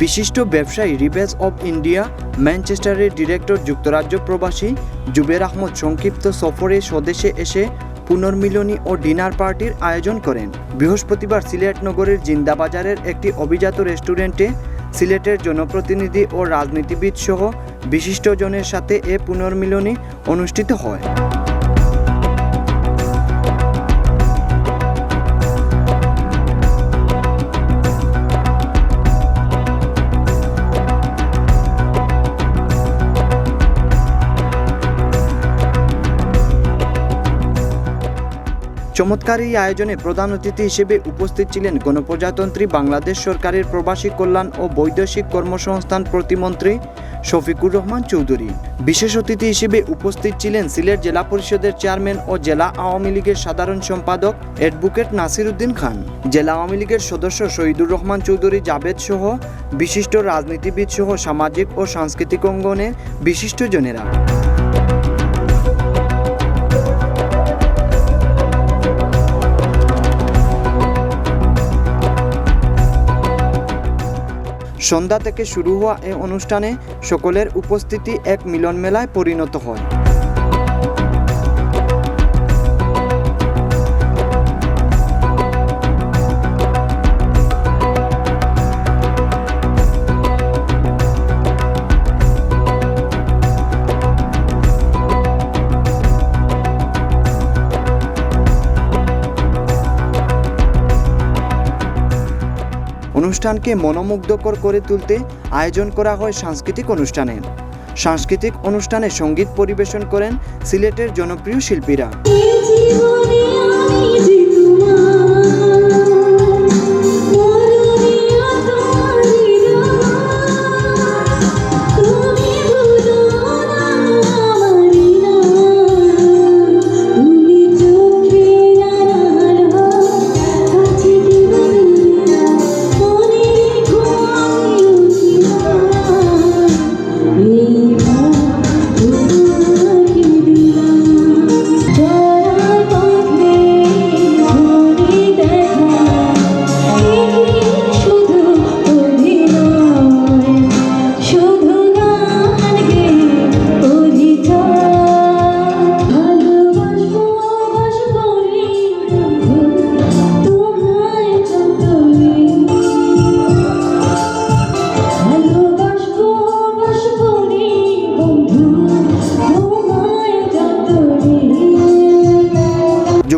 বিশিষ্ট ব্যবসায়ী রিবেস অব ইন্ডিয়া, ম্যানচেস্টারের ডিরেক্টর, যুক্তরাজ্য প্রবাসী জুবের আহমদ সংক্ষিপ্ত সফরে স্বদেশে এসে পুনর্মিলনী ও ডিনার পার্টির আয়োজন করেন। বৃহস্পতিবার সিলেট নগরের জিন্দাবাজারের একটি অভিজাত রেস্টুরেন্টে সিলেটের জনপ্রতিনিধি ও রাজনীতিবিদ সহ বিশিষ্টজনের সাথে এ পুনর্মিলনী অনুষ্ঠিত হয়। চমৎকার এই আয়োজনে প্রধান অতিথি হিসেবে উপস্থিত ছিলেন গণপ্রজাতন্ত্রী বাংলাদেশ সরকারের প্রবাসী কল্যাণ ও বৈদেশিক কর্মসংস্থান প্রতিমন্ত্রী শফিকুর রহমান চৌধুরী। বিশেষ অতিথি হিসেবে উপস্থিত ছিলেন সিলেট জেলা পরিষদের চেয়ারম্যান ও জেলা আওয়ামী লীগের সাধারণ সম্পাদক অ্যাডভোকেট নাসির উদ্দিন খান। জেলা আওয়ামী লীগের সদস্য শহীদুর রহমান চৌধুরী জাবেদ সহ বিশিষ্ট রাজনীতিবিদ সহ সামাজিক ও সাংস্কৃতিক অঙ্গনের বিশিষ্টজনেরা। সন্ধ্যা থেকে শুরু হওয়া এ অনুষ্ঠানে সকলের উপস্থিতি এক মিলন মেলায় পরিণত হয়। অনুষ্ঠানকে মনোমুগ্ধকর করে তুলতে আয়োজন করা হয় সাংস্কৃতিক অনুষ্ঠানের সাংস্কৃতিক অনুষ্ঠানে সংগীত পরিবেশন করেন সিলেটের জনপ্রিয় শিল্পীরা।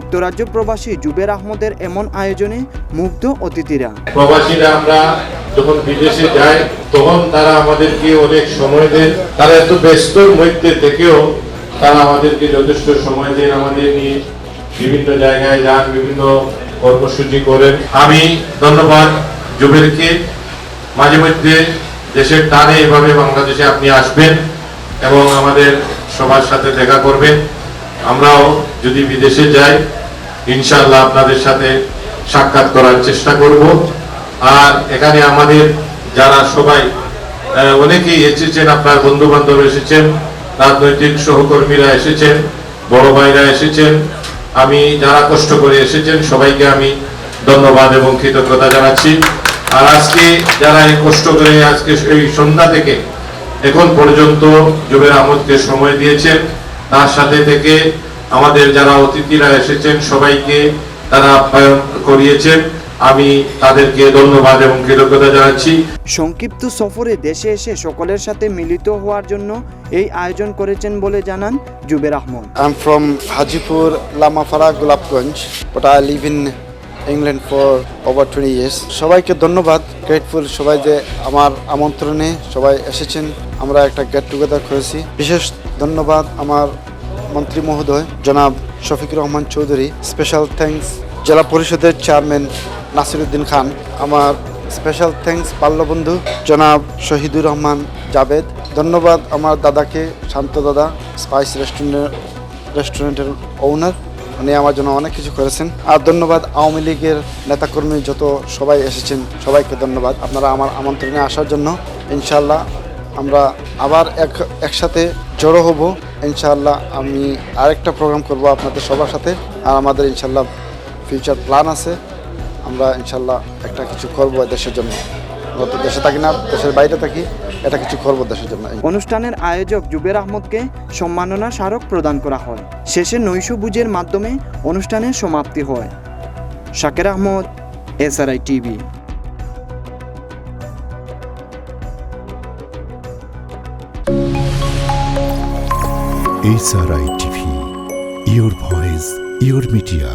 যুক্তরাজ্য প্রবাসী জুবের আহমদের এমন আয়োজনে মুগ্ধ অতিথিরা। প্রবাসীরা আমরা যখন বিদেশে যাই, তখন তারা আমাদেরকে অনেক সময় দেন তারা এত ব্যস্তর মধ্যে থেকেও তারা আমাদেরকে যথেষ্ট সময় দেন, আমাদের নিয়ে বিভিন্ন জায়গায় যান, বিভিন্ন কর্মসূচি করেন। আমি ধন্যবাদ জুবেরকে। মাঝে মধ্যে দেশের টানে এভাবে বাংলাদেশে আপনি আসবেন এবং আমাদের সবার সাথে দেখা করবেন। আমরাও যদি বিদেশে যাই ইনশাআল্লাহ আপনাদের সাথে সাক্ষাৎ করার চেষ্টা করব। আর এখানে আমাদের যারা সবাই অনেকেই এসেছেন, আপনার বন্ধু বান্ধব এসেছেন, রাজনৈতিক সহকর্মীরা এসেছেন, বড় ভাইরা এসেছেন, আমি যারা কষ্ট করে এসেছেন, সবাইকে আমি ধন্যবাদ এবং কৃতজ্ঞতা জানাচ্ছি। আর আজকে যারা এই কষ্ট করে আজকে এই সন্ধ্যা থেকে এখন পর্যন্ত জুবের আহমদকে সময় দিয়েছেন, তার সাথে থেকে আমাদের যারা অতিথিরা এসেছেন সবাইকে তারা আপ্যায়ন করিয়েছেন। আমি তাদেরকে ধন্যবাদ এবং কৃতজ্ঞতা জানাচ্ছি। সংক্ষিপ্ত সফরে দেশে এসে সকলের সাথে মিলিত হওয়ার জন্য এই আয়োজন করেছেন বলে জানান Zubair Ahmed. I'm from Hajipur Lamafara Gulabganj, but I live in England for over 20 years. সবাইকে ধন্যবাদ গ্রেটফুল সবাই যে আমার আমন্ত্রণে সবাই এসেছেন। আমরা একটা গেট টুগেদার করেছি। বিশেষ ধন্যবাদ আমার মন্ত্রী মহোদয়, জনাব শফিকুর রহমান চৌধুরী স্পেশাল থ্যাঙ্কস জেলা পরিষদের চেয়ারম্যান নাসিরুদ্দিন খান, আমার স্পেশাল থ্যাঙ্কস বাল্যবন্ধু জনাব শহীদুর রহমান জাবেদ ধন্যবাদ আমার দাদাকে, শান্ত দাদা স্পাইস রেস্টুরেন্টের রেস্টুরেন্টের ওনার উনি আমার জন্য অনেক কিছু করেছেন। আর ধন্যবাদ আওয়ামী লীগের নেতাকর্মী যত সবাই এসেছেন, সবাইকে ধন্যবাদ। আপনারা আমার আমন্ত্রণে আসার জন্য ইনশাল্লাহ আমরা আবার এক, একসাথে জড়ো হব। ইনশাআল্লাহ আমি আরেকটা প্রোগ্রাম করব আপনাদের সবার সাথে। আর আমাদের ইনশাল্লাহ ফিউচার প্ল্যান আছে। আমরা ইনশাল্লাহ একটা কিছু করব দেশের জন্য। দেশে থাকি না, দেশের বাইরে থাকি এটা কিছু করব দেশের জন্য। অনুষ্ঠানের আয়োজক জুবের আহমদকে সম্মাননা স্মারক প্রদান করা হয়। শেষে নৈশ বুজের মাধ্যমে অনুষ্ঠানের সমাপ্তি হয়। Shaker Ahmed SRI TV. HRI TV your voice your media